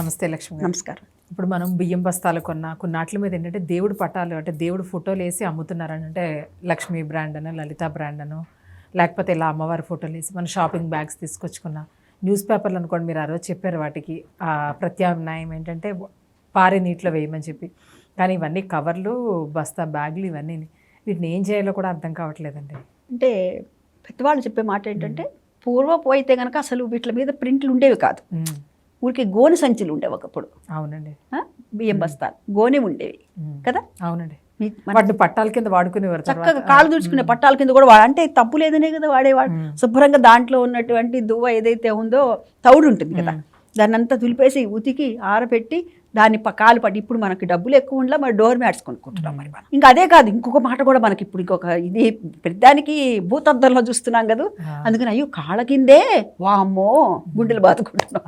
నమస్తే లక్ష్మి. నమస్కారం. ఇప్పుడు మనం బియ్యం బస్తాలు కొన్న కొన్ని వాటి మీద ఏంటంటే దేవుడు పటాలు అంటే దేవుడు ఫోటోలు వేసి అమ్ముతున్నారని అంటే లక్ష్మీ బ్రాండ్ అని లలిత బ్రాండ్ అను లేకపోతే ఇలా అమ్మవారి ఫోటోలు వేసి మన షాపింగ్ బ్యాగ్స్ తీసుకొచ్చుకున్న న్యూస్ పేపర్లు అనుకోండి మీరు ఆ రోజు చెప్పారు వాటికి. ఆ ప్రత్యామ్నాయం ఏంటంటే పారే నీటిలో వేయమని చెప్పి. కానీ ఇవన్నీ కవర్లు బస్తా బ్యాగులు ఇవన్నీ వీటిని ఏం చేయాలో కూడా అర్థం కావట్లేదండి. అంటే పెద్దవాళ్ళు చెప్పే మాట ఏంటంటే పూర్వపు అయితే కనుక అసలు వీటి మీద ప్రింట్లు ఉండేవి కాదు. ఊరికి గోనె సంచులు ఉండేవి ఒకప్పుడు. అవునండి? బియ్యం బస్తాలు. గోనె ఉండేవి. కదా? అవునండి. వాటిని పట్టాల కింద వాడుకునేవారు చక్కగా. కాలు దుడుచుకునే పట్టాల కింద కూడా అంటే తప్పు లేదనే కదా వాడేవాడు. శుభ్రంగా దాంట్లో ఉన్నటువంటి దువ్వ ఏదైతే ఉందో తౌడు ఉంటుంది కదా. దాన్ని అంతా తులిపేసి ఉతికి ఆరబెట్టి దాన్ని కాలు పడి ఇప్పుడు మనకి డబ్బులు ఎక్కువ ఉండలా మరి డోర్ మ్యాట్స్ కొనుక్కుంటున్నాం మరి మనం. ఇంకా అదే కాదు ఇంకొక మాట కూడా మనకి ఇప్పుడు ఇంకొక ఇది పెద్దానికి భూతద్దంలో చూస్తున్నాం కదా. అందుకని అయ్యో కాళ్ళ కిందే వామ్మో గుండెలు బాదుకుంటున్నాం.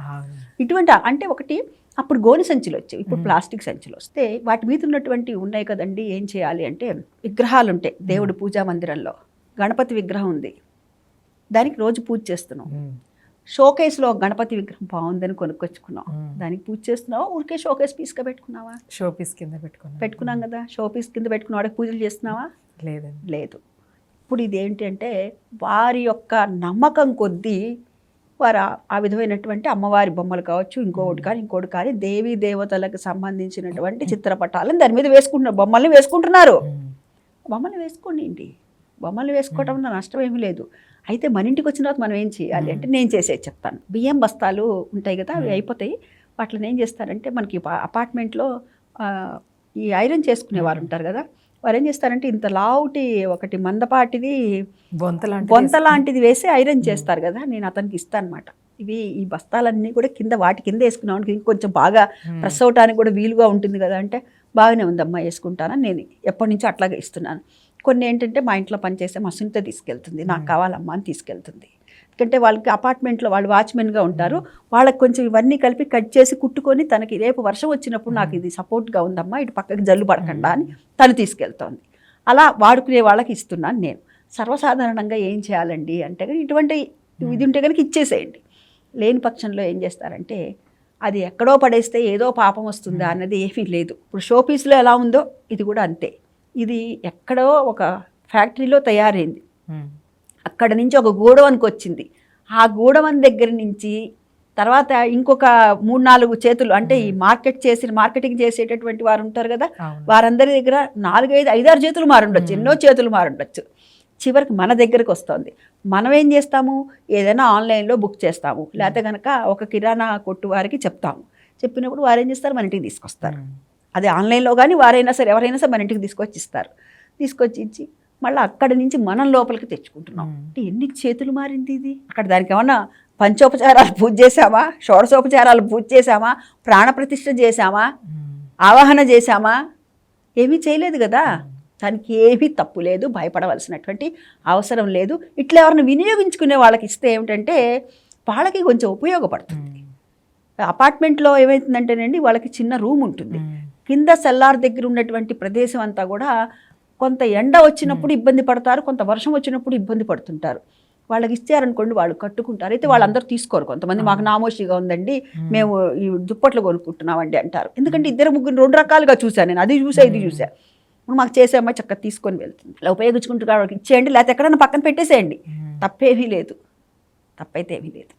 ఇటువంటి అంటే ఒకటి అప్పుడు గోనె సంచులు వచ్చాయి ఇప్పుడు. ప్లాస్టిక్ సంచులు వస్తే వాటి మీద ఉన్నటువంటి ఉన్నాయి కదండి ఏం చేయాలి అంటే విగ్రహాలు ఉంటాయి దేవుడి పూజా మందిరంలో గణపతి విగ్రహం ఉంది. దానికి రోజు పూజ చేస్తున్నాం. షోకేస్లో గణపతి విగ్రహం బాగుందని కొనుక్కొచ్చుకున్నాం. దానికి పూజ చేస్తున్నావా? ఊరికే షోకేస్ పీస్గా పెట్టుకున్నావా? షో పీస్ కింద పెట్టుకున్నాను. పెట్టుకున్నాం కదా. షో పీస్ కింద పెట్టుకున్న వాడికి పూజలు చేస్తున్నావా? లేదండి. లేదు. ఇప్పుడు ఇది ఏంటంటే వారి యొక్క నమ్మకం కొద్దీ వారు ఆ- విధమైనటువంటి అమ్మవారి బొమ్మలు కావచ్చు ఇంకొకటి కానీ ఇంకోటి కానీ దేవీ దేవతలకు సంబంధించినటువంటి చిత్రపటాలను దాని మీద వేసుకుంటున్నారు. బొమ్మల్ని వేసుకుంటున్నారు. బొమ్మలు వేసుకోండి ఏంటి? బొమ్మలు వేసుకోవడం వల్ల నష్టం ఏమీ లేదు. అయితే మన ఇంటికి వచ్చిన తర్వాత మనం ఏం చేయాలి అంటే నేను చేసేది చెప్తాను. బియ్యం బస్తాలు ఉంటాయి కదా అవి అయిపోతాయి. వాటిని ఏం చేస్తారంటే మనకి అపార్ట్మెంట్లో ఈ ఐరన్ చేసుకునే వారు ఉంటారు కదా వారు ఏం చేస్తారంటే ఇంత లావుటి ఒకటి మందపాటిది బొంత లాంటిది వేసి ఐరన్ చేస్తారు కదా నేను అతనికి ఇస్తాను అనమాట ఇవి ఈ బస్తాలన్నీ కూడా కింద వాటి కింద వేసుకున్నాం ఇంకొంచెం బాగా ప్రెస్ అవటానికి కూడా వీలుగా ఉంటుంది కదా అంటే బాగానే ఉందమ్మా వేసుకుంటానని నేను ఎప్పటి నుంచో అట్లాగే ఇస్తున్నాను. కొన్ని ఏంటంటే మా ఇంట్లో పనిచేసే మా సునీత తీసుకెళ్తుంది నాకు కావాలమ్మా అని తీసుకెళ్తుంది. ఎందుకంటే వాళ్ళకి అపార్ట్మెంట్లో వాళ్ళు వాచ్మెన్గా ఉంటారు. వాళ్ళకి కొంచెం ఇవన్నీ కలిపి కట్ చేసి కుట్టుకొని తనకి రేపు వర్షం వచ్చినప్పుడు నాకు ఇది సపోర్ట్గా ఉందమ్మా ఇటు పక్కకి జల్లు పడకుండా అని తను తీసుకెళ్తోంది. అలా వాడుకునే వాళ్ళకి ఇస్తున్నాను నేను. సర్వసాధారణంగా ఏం చేయాలండి అంటే ఇటువంటి ఇది ఉంటే కనుక ఇచ్చేసేయండి. లేని పక్షంలో ఏం చేస్తారంటే అది ఎక్కడో పడేస్తే ఏదో పాపం వస్తుందా అన్నది ఏమీ లేదు. ఇప్పుడు షో పీస్లో ఎలా ఉందో ఇది కూడా అంతే. ఇది ఎక్కడో ఒక ఫ్యాక్టరీలో తయారైంది. అక్కడ నుంచి ఒక గూడవనికి వచ్చింది. ఆ గూడవన్ దగ్గర నుంచి తర్వాత ఇంకొక మూడు నాలుగు చేతులు అంటే ఈ మార్కెట్ చేసిన మార్కెటింగ్ చేసేటటువంటి వారు ఉంటారు కదా వారందరి దగ్గర నాలుగైదు ఐదారు చేతులు మారుండొచ్చు ఎన్నో చేతులు మారుండొచ్చు చివరికి మన దగ్గరకు వస్తుంది. మనం ఏం చేస్తాము? ఏదైనా ఆన్లైన్లో బుక్ చేస్తాము. లేకపోతే కనుక ఒక కిరాణా కొట్టు వారికి చెప్తాము. చెప్పినప్పుడు వారు ఏం చేస్తారు? మన ఇంటికి తీసుకొస్తారు. అది ఆన్లైన్లో కానీ వారైనా సరే ఎవరైనా సరే మన ఇంటికి తీసుకొచ్చి ఇస్తారు తీసుకొచ్చి ఇచ్చి మళ్ళీ అక్కడి నుంచి మనం లోపలికి తెచ్చుకుంటున్నాం. అంటే ఎన్ని చేతులు మారింది ఇది? అక్కడ దానికి ఏమన్నా పంచోపచారాలు పూజ చేసామా షోడశోపచారాలు పూజ చేసామా ప్రాణప్రతిష్ఠ చేసామా ఉమ్, ఆవాహన చేశామా ఏమీ చేయలేదు కదా. దానికి ఏమీ తప్పు లేదు భయపడవలసినటువంటి అవసరం లేదు. ఇట్లా ఎవరిని వినియోగించుకునే వాళ్ళకి ఇస్తే ఏమిటంటే వాళ్ళకి కొంచెం ఉపయోగపడుతుంది. అపార్ట్మెంట్లో ఏమవుతుందంటేనండి వాళ్ళకి చిన్న రూమ్ ఉంటుంది. కింద సెల్లార్ దగ్గర ఉన్నటువంటి ప్రదేశం అంతా కూడా కొంత ఎండ వచ్చినప్పుడు ఇబ్బంది పడతారు కొంత వర్షం వచ్చినప్పుడు ఇబ్బంది పడుతుంటారు. వాళ్ళకి ఇచ్చారనుకోండి వాళ్ళు కట్టుకుంటారు. అయితే వాళ్ళందరూ తీసుకోరు కొంతమంది. మాకు నామోషిగా ఉందండి మేము. ఈ దుప్పట్లు కొనుక్కుంటున్నామండి అంటారు. ఎందుకంటే ఇద్దరు ముగ్గురు రెండు రకాలుగా చూశాను నేను. అది చూసా ఇది చూసా. ఇప్పుడు మాకు చేసే అమ్మాయి చక్కగా తీసుకొని వెళ్తుంది. ఇలా ఉపయోగించుకుంటున్నారు వాళ్ళకి ఇచ్చేయండి లేకపోతే ఎక్కడైనా పక్కన పెట్టేసేయండి. తప్పేమీ లేదు. తప్పైతే ఏమీ లేదు.